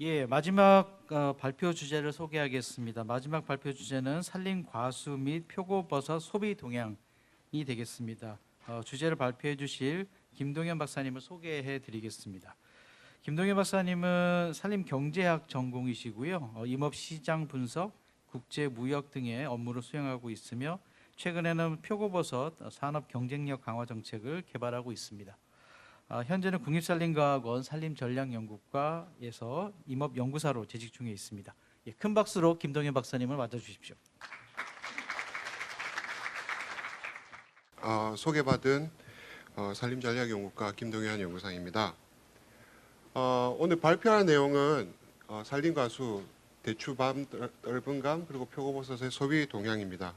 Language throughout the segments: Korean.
예, 마지막 어, 발표 주제를 소개하겠습니다. 마지막 발표 주제는 산림 과수 및 표고버섯 소비 동향이 되겠습니다. 어, 주제를 발표해 주실 김동현 박사님을 소개해 드리겠습니다. 김동현 박사님은 산림 경제학 전공이시고요. 어, 임업 시장 분석, 국제 무역 등의 업무를 수행하고 있으며 최근에는 표고버섯 산업 경쟁력 강화 정책을 개발하고 있습니다. 아, 현재는 국립산림과학원 산림전략연구과에서 임업연구사로 재직 중에 있습니다. 예, 큰 박수로 김동현 박사님을 맞아주십시오. 어, 소개받은 어, 산림전략연구과 김동현 연구상입니다. 어, 오늘 발표할 내용은 어, 산림가수, 대추밤, 넓은감 그리고 표고버섯의 소비 동향입니다.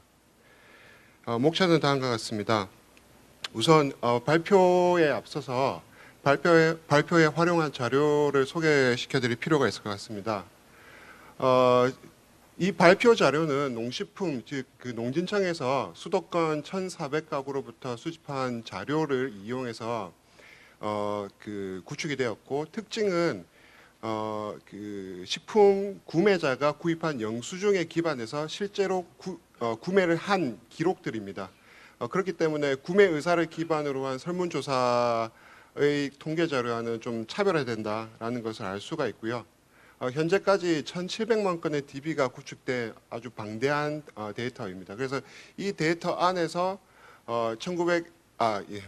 어, 목차는 다음과 같습니다. 우선 어, 발표에 앞서서 발표에, 발표에 활용한 자료를 소개시켜 드릴 필요가 있을 것 같습니다. 어, 이 발표 자료는 농식품 즉 그 농진청에서 수도권 1,400가구로부터 수집한 자료를 이용해서 어 그 구축이 되었고 특징은 어 그 식품 구매자가 구입한 영수증에 기반해서 실제로 구, 어, 구매를 한 기록들입니다. 어, 그렇기 때문에 구매 의사를 기반으로 한 설문조사의 통계 자료와는 좀 차별화된다라는 것을 알 수가 있고요. 어, 현재까지 1,700만 건의 DB가 구축된 아주 방대한 어, 데이터입니다. 그래서 이 데이터 안에서 어, 1900 아, 예.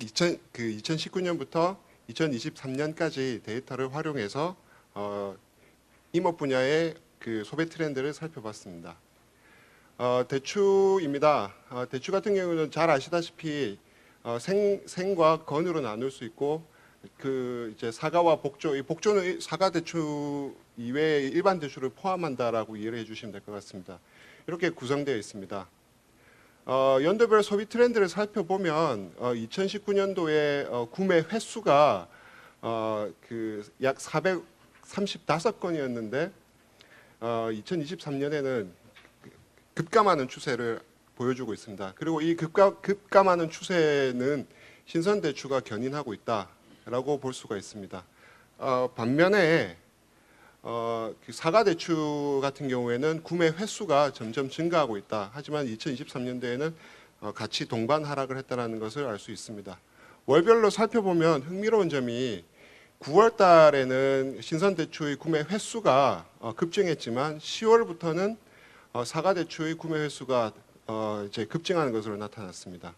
2000, 그 2019년부터 2023년까지 데이터를 활용해서 어, 임업 분야의 그 소비 트렌드를 살펴봤습니다. 어, 대추입니다. 어, 대추 같은 경우는 잘 아시다시피 어, 생, 생과 건으로 나눌 수 있고 그 이제 사과와 복조, 이 복조는 사과 대추 이외의 일반 대추를 포함한다라고 이해를 해주시면 될 것 같습니다. 이렇게 구성되어 있습니다. 어, 연도별 소비 트렌드를 살펴보면 어, 2019년도에 어, 구매 횟수가 어, 그약 435건이었는데 어, 2023년에는 급감하는 추세를 보여주고 있습니다. 그리고 이 급감, 급감하는 추세는 신선 대추가 견인하고 있다라고 볼 수가 있습니다. 어, 반면에 어, 그 사과 대추 같은 경우에는 구매 횟수가 점점 증가하고 있다. 하지만 2023년도에는 어, 같이 동반 하락을 했다는 것을 알 수 있습니다. 월별로 살펴보면 흥미로운 점이 9월 달에는 신선 대추의 구매 횟수가 어, 급증했지만 10월부터는 어, 사과 대추의 구매 횟수가 어, 이제 급증하는 것으로 나타났습니다.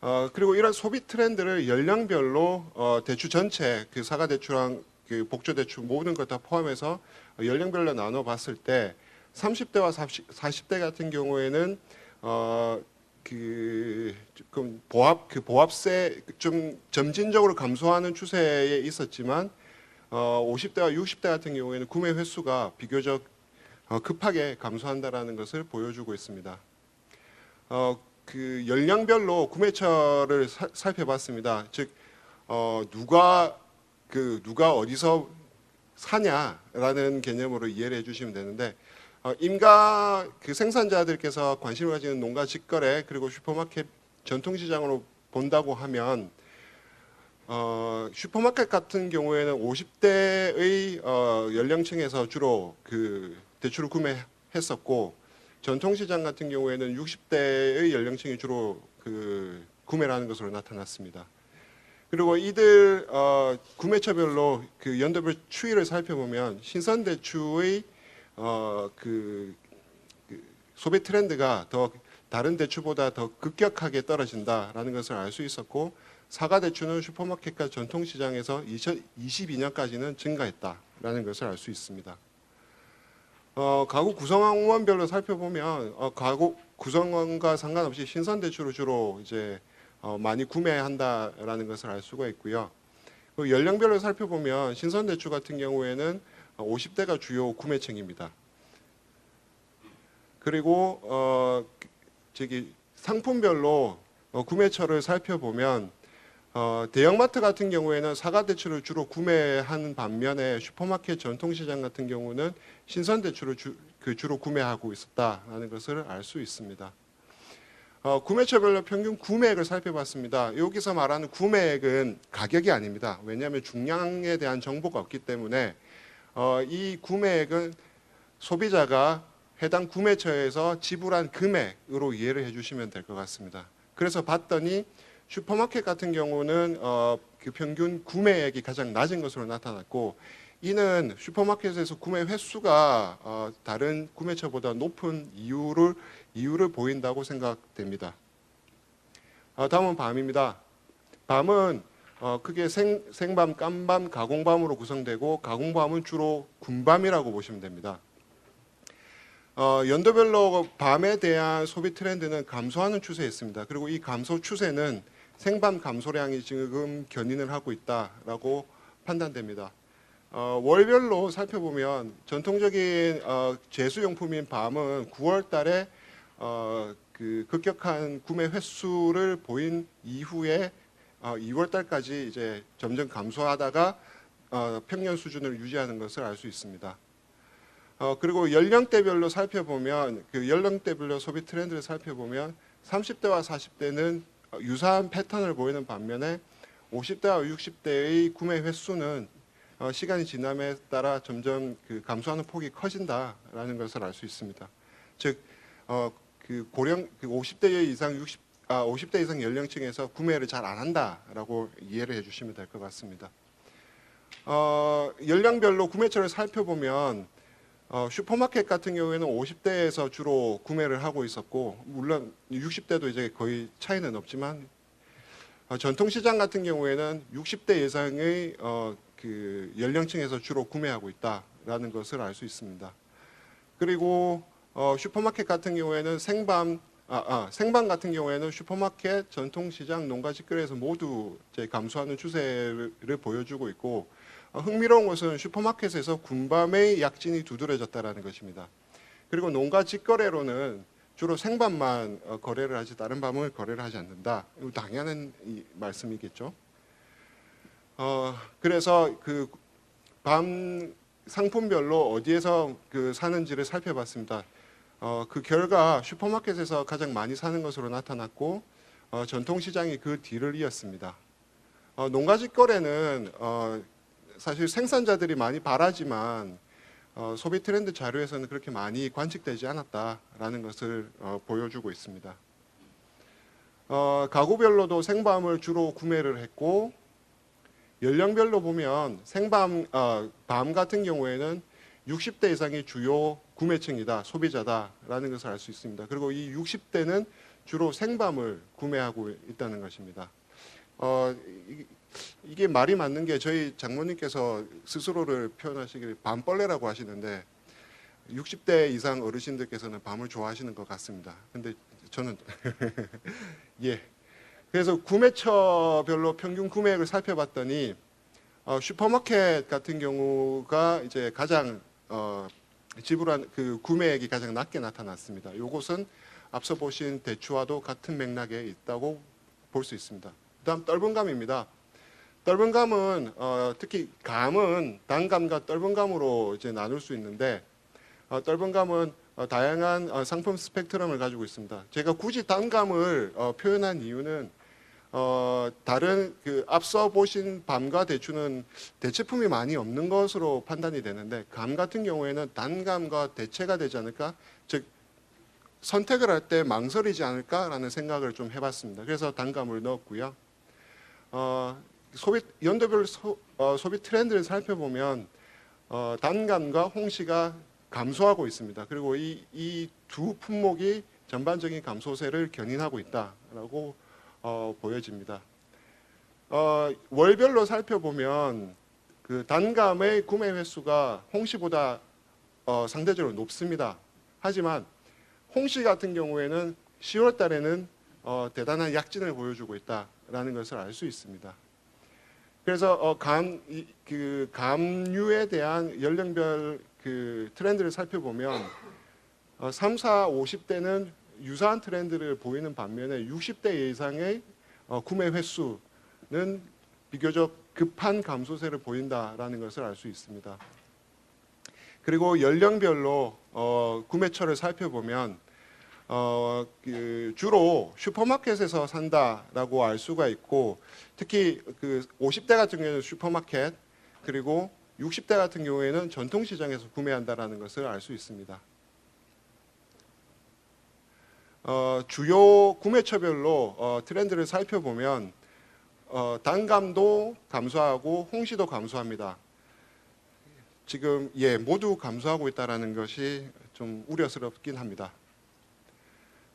어, 그리고 이런 소비 트렌드를 연령별로 어, 대추 전체 그 사과 대추랑 그 복조 대추 모든 것다 포함해서 연령별로 나눠 봤을 때 30대와 40, 40대 같은 경우에는 어, 그 조금 보합 그 보합세 좀 점진적으로 감소하는 추세에 있었지만 어, 50대와 60대 같은 경우에는 구매 횟수가 비교적 어, 급하게 감소한다라는 것을 보여주고 있습니다. 어, 그 연령별로 구매처를 사- 살펴봤습니다. 즉 어, 누가 그 누가 어디서 사냐라는 개념으로 이해를 해주시면 되는데 어, 임가 그 생산자들께서 관심을 가지는 농가 직거래 그리고 슈퍼마켓 전통시장으로 본다고 하면 어, 슈퍼마켓 같은 경우에는 50대의 어, 연령층에서 주로 그 대출을 구매했었고 전통시장 같은 경우에는 60대의 연령층이 주로 그 구매를 하는 것으로 나타났습니다. 그리고 이들 어, 구매처별로 그 연도별 추이를 살펴보면 신선 대추의 어, 그, 그 소비 트렌드가 더 다른 대추보다 더 급격하게 떨어진다라는 것을 알 수 있었고 사과 대추는 슈퍼마켓과 전통시장에서 2022년까지는 증가했다라는 것을 알 수 있습니다. 어, 가구 구성원별로 살펴보면 어, 가구 구성원과 상관없이 신선 대추를 주로 이제 어, 많이 구매한다라는 것을 알 수가 있고요. 그 연령별로 살펴보면 신선 대추 같은 경우에는 50대가 주요 구매층입니다. 그리고 어, 저기 상품별로 어, 구매처를 살펴보면 어, 대형마트 같은 경우에는 사과 대추를 주로 구매하는 반면에 슈퍼마켓 전통시장 같은 경우는 신선 대추를 주, 그 주로 구매하고 있었다라는 것을 알 수 있습니다. 어, 구매처별로 평균 구매액을 살펴봤습니다. 여기서 말하는 구매액은 가격이 아닙니다. 왜냐하면 중량에 대한 정보가 없기 때문에 어, 이 구매액은 소비자가 해당 구매처에서 지불한 금액으로 이해를 해주시면 될 것 같습니다. 그래서 봤더니 슈퍼마켓 같은 경우는 어, 그 평균 구매액이 가장 낮은 것으로 나타났고 이는 슈퍼마켓에서 구매 횟수가 어, 다른 구매처보다 높은 이유를 이유를 보인다고 생각됩니다. 어, 다음은 밤입니다. 밤은 어, 크게 생, 생밤, 깜밤, 가공밤으로 구성되고 가공밤은 주로 군밤이라고 보시면 됩니다. 어, 연도별로 밤에 대한 소비 트렌드는 감소하는 추세에 있습니다. 그리고 이 감소 추세는 생밤 감소량이 지금 견인을 하고 있다라고 판단됩니다. 어, 월별로 살펴보면 전통적인 어, 제수용품인 밤은 9월 달에 어, 그 급격한 구매 횟수를 보인 이후에 어, 2월 달까지 이제 점점 감소하다가 어, 평년 수준을 유지하는 것을 알 수 있습니다. 어, 그리고 연령대별로 살펴보면 그 연령대별로 소비 트렌드를 살펴보면 30대와 40대는 유사한 패턴을 보이는 반면에 50대와 60대의 구매 횟수는 어, 시간이 지남에 따라 점점 그 감소하는 폭이 커진다라는 것을 알 수 있습니다. 즉, 어, 그 고령 그 50대 이상 60 아, 50대 이상 연령층에서 구매를 잘 안 한다라고 이해를 해주시면 될 것 같습니다. 어, 연령별로 구매처를 살펴보면 어, 슈퍼마켓 같은 경우에는 50대에서 주로 구매를 하고 있었고 물론 60대도 이제 거의 차이는 없지만 어, 전통시장 같은 경우에는 60대 이상의 어, 그 연령층에서 주로 구매하고 있다라는 것을 알 수 있습니다. 그리고 어, 슈퍼마켓 같은 경우에는 생밤 아, 아, 생밤 같은 경우에는 슈퍼마켓, 전통시장, 농가직거래에서 모두 감소하는 추세를 보여주고 있고 어, 흥미로운 것은 슈퍼마켓에서 군밤의 약진이 두드러졌다라는 것입니다. 그리고 농가 직거래로는 주로 생밤만 어, 거래를 하지 다른 밤을 거래를 하지 않는다. 이거 당연한 이 말씀이겠죠. 어, 그래서 그 밤 상품별로 어디에서 그 사는지를 살펴봤습니다. 어, 그 결과 슈퍼마켓에서 가장 많이 사는 것으로 나타났고 어, 전통시장이 그 뒤를 이었습니다. 어, 농가직 거래는 어, 사실 생산자들이 많이 바라지만 어, 소비 트렌드 자료에서는 그렇게 많이 관측되지 않았다라는 것을 어, 보여주고 있습니다. 어, 가구별로도 생밤을 주로 구매를 했고 연령별로 보면 생밤 어, 밤 같은 경우에는 60대 이상이 주요 구매층이다 소비자다라는 것을 알 수 있습니다. 그리고 이 60대는 주로 생밤을 구매하고 있다는 것입니다. 어, 이- 이게 말이 맞는 게 저희 장모님께서 스스로를 표현하시길 밤벌레라고 하시는데 60대 이상 어르신들께서는 밤을 좋아하시는 것 같습니다. 근데 저는 예. 그래서 구매처별로 평균 구매액을 살펴봤더니 어, 슈퍼마켓 같은 경우가 이제 가장 어, 지불한 그 구매액이 가장 낮게 나타났습니다. 이것은 앞서 보신 대추와도 같은 맥락에 있다고 볼 수 있습니다. 그다음 떫은 감입니다. 떫은 감은 어, 특히 감은 단감과 떫은 감으로 이제 나눌 수 있는데 어, 떫은 감은 어, 다양한 어, 상품 스펙트럼을 가지고 있습니다. 제가 굳이 단감을 어, 표현한 이유는 어, 다른 그 앞서 보신 밤과 대추는 대체품이 많이 없는 것으로 판단이 되는데 감 같은 경우에는 단감과 대체가 되지 않을까 즉 선택을 할 때 망설이지 않을까라는 생각을 좀 해봤습니다. 그래서 단감을 넣었고요. 어, 소비 연도별 소, 어, 소비 트렌드를 살펴보면 어, 단감과 홍시가 감소하고 있습니다. 그리고 이 이 두 품목이 전반적인 감소세를 견인하고 있다라고 어, 보여집니다. 어, 월별로 살펴보면 그 단감의 구매 횟수가 홍시보다 어, 상대적으로 높습니다. 하지만 홍시 같은 경우에는 10월 달에는 어, 대단한 약진을 보여주고 있다라는 것을 알 수 있습니다. 그래서 어, 감, 이, 그 감류에 대한 연령별 그 트렌드를 살펴보면 어, 3, 4, 50대는 유사한 트렌드를 보이는 반면에 60대 이상의 어, 구매 횟수는 비교적 급한 감소세를 보인다라는 것을 알 수 있습니다. 그리고 연령별로 어, 구매처를 살펴보면 어, 그 주로 슈퍼마켓에서 산다라고 알 수가 있고 특히 그 50대 같은 경우에는 슈퍼마켓 그리고 60대 같은 경우에는 전통시장에서 구매한다라는 것을 알 수 있습니다. 어, 주요 구매처별로 어, 트렌드를 살펴보면 어, 단감도 감소하고 홍시도 감소합니다. 지금 예 모두 감소하고 있다라는 것이 좀 우려스럽긴 합니다.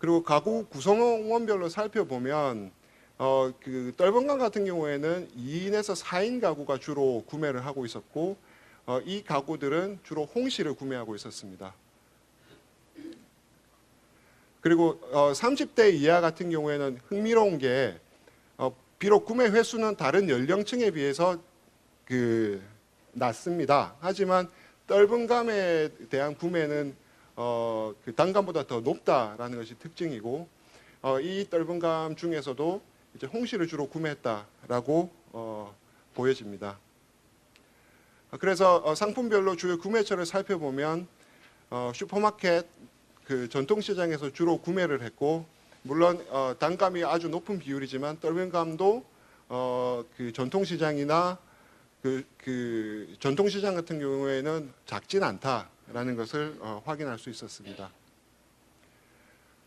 그리고 가구 구성원별로 살펴보면 어, 그 떫은강 같은 경우에는 2인에서 4인 가구가 주로 구매를 하고 있었고 어, 이 가구들은 주로 홍시를 구매하고 있었습니다. 그리고 어, 30대 이하 같은 경우에는 흥미로운 게 어, 비록 구매 횟수는 다른 연령층에 비해서 그 낮습니다. 하지만 떫은 감에 대한 구매는 어, 그 단감보다 더 높다라는 것이 특징이고 어, 이 떫은 감 중에서도 이제 홍시를 주로 구매했다라고 어, 보여집니다. 어, 그래서 어, 상품별로 주요 구매처를 살펴보면 어, 슈퍼마켓 그 전통시장에서 주로 구매를 했고 물론 어, 단감이 아주 높은 비율이지만 떫은 감도 어, 그 전통시장이나 그, 그 전통시장 같은 경우에는 작진 않다 라는 것을 어, 확인할 수 있었습니다.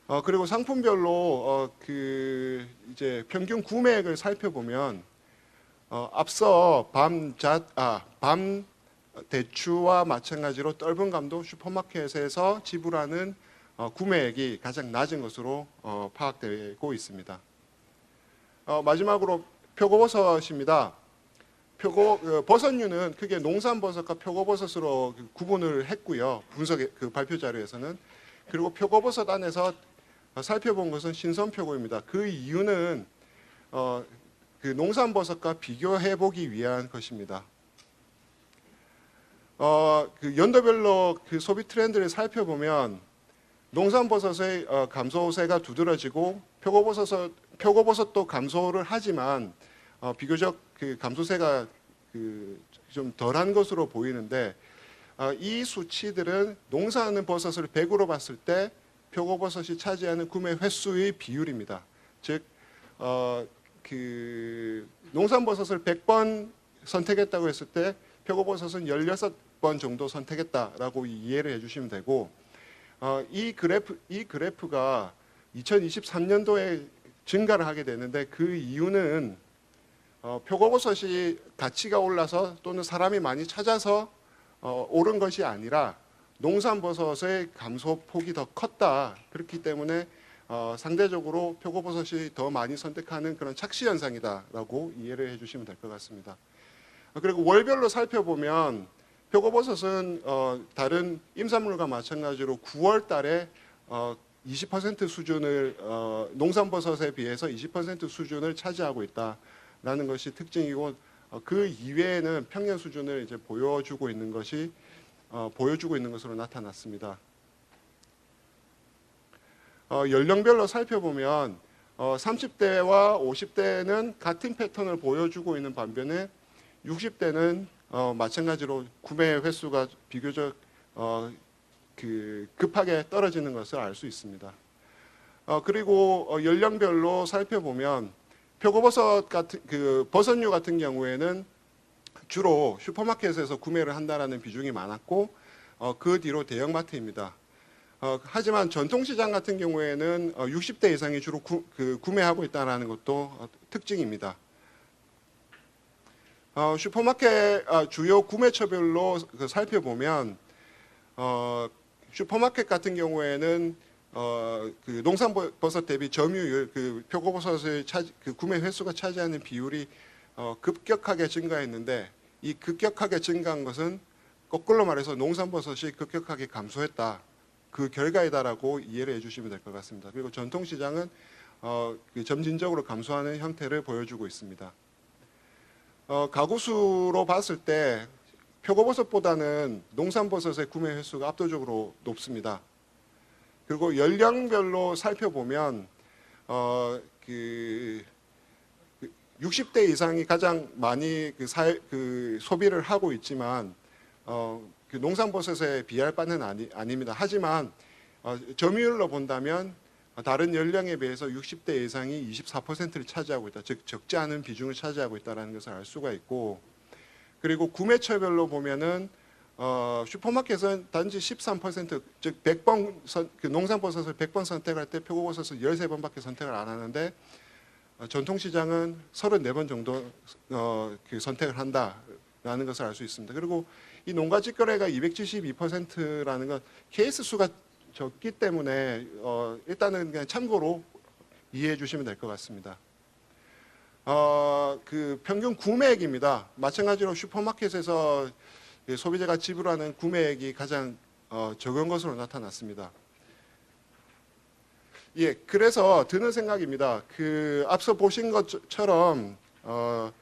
어, 그리고 상품별로 어, 그 이제 평균 구매액을 살펴보면 어, 앞서 밤잣 아 밤 대추와 마찬가지로 떫은 감도 슈퍼마켓에서 지불하는 어, 구매액이 가장 낮은 것으로 어, 파악되고 있습니다. 어, 마지막으로 표고버섯입니다. 표고 어, 버섯류는 크게 농산버섯과 표고버섯으로 그 구분을 했고요. 분석 그 발표 자료에서는 그리고 표고버섯 안에서 어, 살펴본 것은 신선표고입니다. 그 이유는 어, 그 농산버섯과 비교해 보기 위한 것입니다. 어, 그 연도별로 그 소비 트렌드를 살펴보면 농산버섯의 어, 감소세가 두드러지고 표고버섯 표고버섯도 감소를 하지만 어, 비교적 그 감소세가 그 좀 덜한 것으로 보이는데 어, 이 수치들은 농사하는 버섯을 100으로 봤을 때 표고버섯이 차지하는 구매 횟수의 비율입니다. 즉, 어, 그 농산버섯을 100번 선택했다고 했을 때 표고버섯은 16번 정도 선택했다라고 이해를 해주시면 되고 어, 이 그래프 이 그래프가 2023년도에 증가를 하게 되는데 그 이유는 어, 표고버섯이 가치가 올라서 또는 사람이 많이 찾아서 어, 오른 것이 아니라 농산버섯의 감소폭이 더 컸다. 그렇기 때문에 어, 상대적으로 표고버섯이 더 많이 선택하는 그런 착시 현상이다라고 이해를 해주시면 될 것 같습니다. 어, 그리고 월별로 살펴보면 표고버섯은 어, 다른 임산물과 마찬가지로 9월 달에 어, 20% 수준을 어, 농산버섯에 비해서 20% 수준을 차지하고 있다 라는 것이 특징이고 어, 그 이외에는 평년 수준을 이제 보여주고 있는 것이 어, 보여주고 있는 것으로 나타났습니다. 어, 연령별로 살펴보면 어, 30대와 50대는 같은 패턴을 보여주고 있는 반면에 60대는 어, 마찬가지로 구매 횟수가 비교적 어, 그 급하게 떨어지는 것을 알 수 있습니다. 어, 그리고 어, 연령별로 살펴보면 표고버섯 같은 그 버섯류 같은 경우에는 주로 슈퍼마켓에서 구매를 한다라는 비중이 많았고 어, 그 뒤로 대형마트입니다. 어, 하지만 전통시장 같은 경우에는 어, 60대 이상이 주로 구, 그 구매하고 있다는 것도 어, 특징입니다. 어, 슈퍼마켓 아, 주요 구매처별로 그 살펴보면 어, 슈퍼마켓 같은 경우에는 어, 그 농산버섯 대비 점유율, 그 표고버섯의 차지, 그 구매 횟수가 차지하는 비율이 어, 급격하게 증가했는데 이 급격하게 증가한 것은 거꾸로 말해서 농산버섯이 급격하게 감소했다. 그 결과이다라고 이해를 해주시면 될 것 같습니다. 그리고 전통시장은 어, 그 점진적으로 감소하는 형태를 보여주고 있습니다. 어, 가구 수로 봤을 때 표고버섯보다는 농산버섯의 구매 횟수가 압도적으로 높습니다. 그리고 연령별로 살펴보면 어, 그 60대 이상이 가장 많이 그, 사, 그 소비를 하고 있지만 어, 그 농산버섯에 비할 바는 아니, 아닙니다. 하지만 어, 점유율로 본다면 어, 다른 연령에 비해서 60대 이상이 24%를 차지하고 있다. 즉 적지 않은 비중을 차지하고 있다라는 것을 알 수가 있고 그리고 구매처별로 보면은 어, 슈퍼마켓은 단지 13%즉 100번 선, 그 농산버섯을 100번 선택할 때 표고버섯을 13번밖에 선택을 안 하는데 어, 전통시장은 34번 정도 어, 그 선택을 한다라는 것을 알 수 있습니다. 그리고 이 농가 직거래가 272%라는 건 케이스 수가 적기 때문에 어, 일단은 그냥 참고로 이해해 주시면 될 것 같습니다. 어, 그 평균 구매액입니다. 마찬가지로 슈퍼마켓에서 이 소비자가 지불하는 구매액이 가장 어, 적은 것으로 나타났습니다. 예, 그래서 드는 생각입니다. 그 앞서 보신 것처럼 어,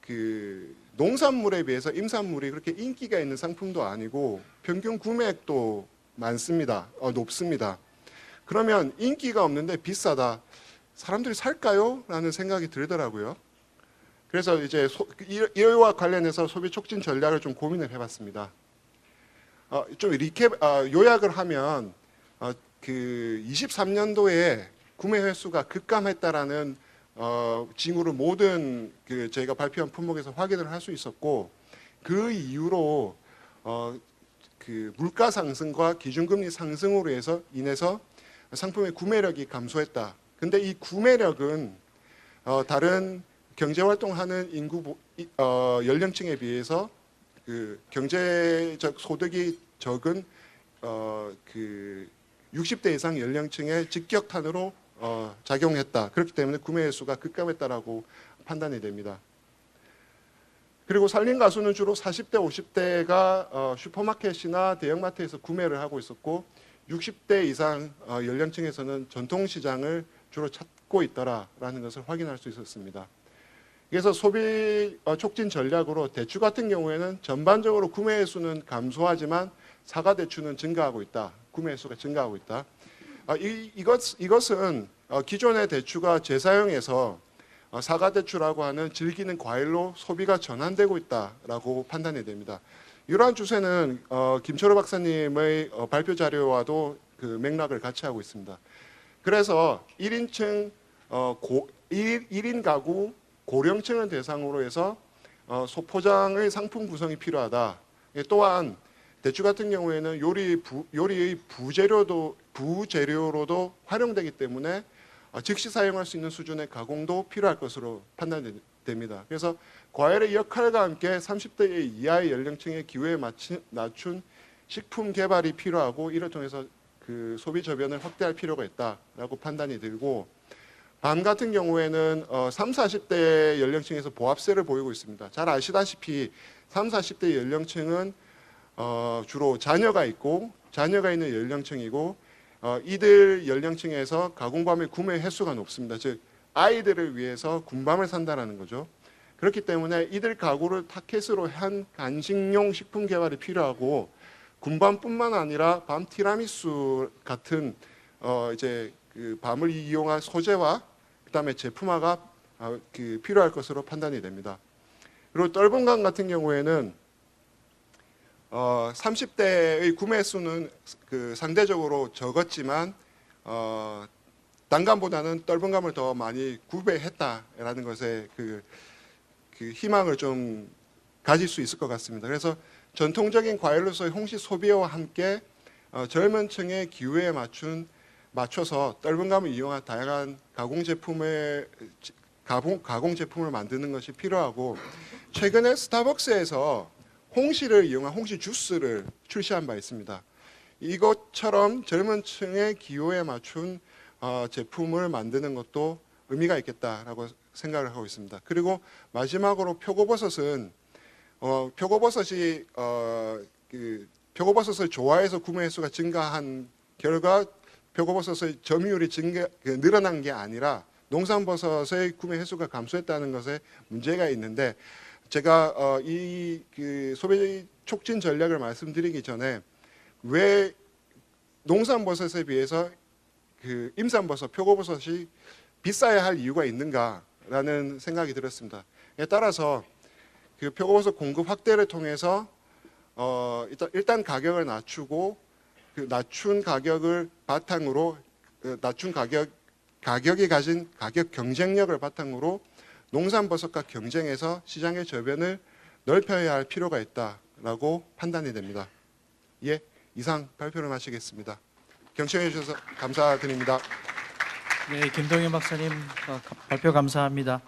그 농산물에 비해서 임산물이 그렇게 인기가 있는 상품도 아니고 평균 구매액도 많습니다. 어, 높습니다. 그러면 인기가 없는데 비싸다. 사람들이 살까요? 라는 생각이 들더라고요. 그래서 이제 소, 이- 이와 관련해서 소비 촉진 전략을 좀 고민을 해봤습니다. 어, 좀 리캡 어, 요약을 하면 어, 그 23년도에 구매 횟수가 급감했다라는 어, 징후를 모든 그 저희가 발표한 품목에서 확인을 할 수 있었고 그 이후로 어, 그 물가 상승과 기준금리 상승으로 해서 인해서 상품의 구매력이 감소했다. 근데 이 구매력은 어, 다른 경제 활동하는 인구 어, 연령층에 비해서 그 경제적 소득이 적은 어, 그 60대 이상 연령층의 직격탄으로 어, 작용했다. 그렇기 때문에 구매 횟수가 급감했다라고 판단이 됩니다. 그리고 살림 가수는 주로 40대, 50대가 어, 슈퍼마켓이나 대형마트에서 구매를 하고 있었고 60대 이상 어, 연령층에서는 전통 시장을 주로 찾고 있다라는 것을 확인할 수 있었습니다. 그래서 소비 어, 촉진 전략으로 대추 같은 경우에는 전반적으로 구매 횟수는 감소하지만 사과 대추는 증가하고 있다. 구매 횟수가 증가하고 있다. 아, 이, 이것, 이것은 어, 기존의 대추가 재사용해서 어, 사과 대추라고 하는 즐기는 과일로 소비가 전환되고 있다라고 판단이 됩니다. 이러한 추세는 어, 김철호 박사님의 어, 발표 자료와도 그 맥락을 같이 하고 있습니다. 그래서 1인층 어, 고, 1, 1인 가구 고령층을 대상으로 해서 어, 소포장의 상품 구성이 필요하다. 예, 또한 대추 같은 경우에는 요리 부, 요리의 부재료도 부재료로도 활용되기 때문에 어, 즉시 사용할 수 있는 수준의 가공도 필요할 것으로 판단됩니다. 그래서 과일의 역할과 함께 30대 이하의 연령층의 기호에 맞춘, 낮춘 식품 개발이 필요하고 이를 통해서 그 소비 저변을 확대할 필요가 있다라고 판단이 들고 밤 같은 경우에는 어, 3, 40대 연령층에서 보합세를 보이고 있습니다. 잘 아시다시피 3, 40대 연령층은 어, 주로 자녀가 있고 자녀가 있는 연령층이고 어, 이들 연령층에서 가공밤의 구매 횟수가 높습니다. 즉 아이들을 위해서 군밤을 산다라는 거죠. 그렇기 때문에 이들 가구를 타켓으로 한 간식용 식품 개발이 필요하고 군밤뿐만 아니라 밤 티라미수 같은 어, 이제 그 밤을 이용한 소재와 그다음에 제품화가 어, 그 필요할 것으로 판단이 됩니다. 그리고 떫은감 같은 경우에는 어, 30대의 구매 수는 그 상대적으로 적었지만 어, 단감보다는 떫은감을 더 많이 구매했다라는 것에 그, 그 희망을 좀 가질 수 있을 것 같습니다. 그래서 전통적인 과일로서의 홍시 소비와 함께 어, 젊은 층의 기후에 맞춘 맞춰서 떫은감을 이용한 다양한 가공 제품의 가공, 가공 제품을 만드는 것이 필요하고 최근에 스타벅스에서 홍시를 이용한 홍시 주스를 출시한 바 있습니다. 이것처럼 젊은 층의 기호에 맞춘 어, 제품을 만드는 것도 의미가 있겠다라고 생각을 하고 있습니다. 그리고 마지막으로 표고버섯은 어, 표고버섯이 어, 그 표고버섯을 좋아해서 구매 횟수가 증가한 결과 표고버섯의 점유율이 증가, 그 늘어난 게 아니라 농산버섯의 구매 횟수가 감소했다는 것에 문제가 있는데 제가 어, 이 그 소비 촉진 전략을 말씀드리기 전에 왜 농산버섯에 비해서 그 임산버섯, 표고버섯이 비싸야 할 이유가 있는가라는 생각이 들었습니다. 에 따라서 그 표고버섯 공급 확대를 통해서 어, 일단, 일단 가격을 낮추고 그 낮춘 가격을 바탕으로 그 낮춘 가격 가격이 가진 가격 경쟁력을 바탕으로 농산버섯과 경쟁해서 시장의 저변을 넓혀야 할 필요가 있다라고 판단이 됩니다. 예, 이상 발표를 마치겠습니다. 경청해 주셔서 감사드립니다. 네, 김동현 박사님 어, 가- 발표 감사합니다.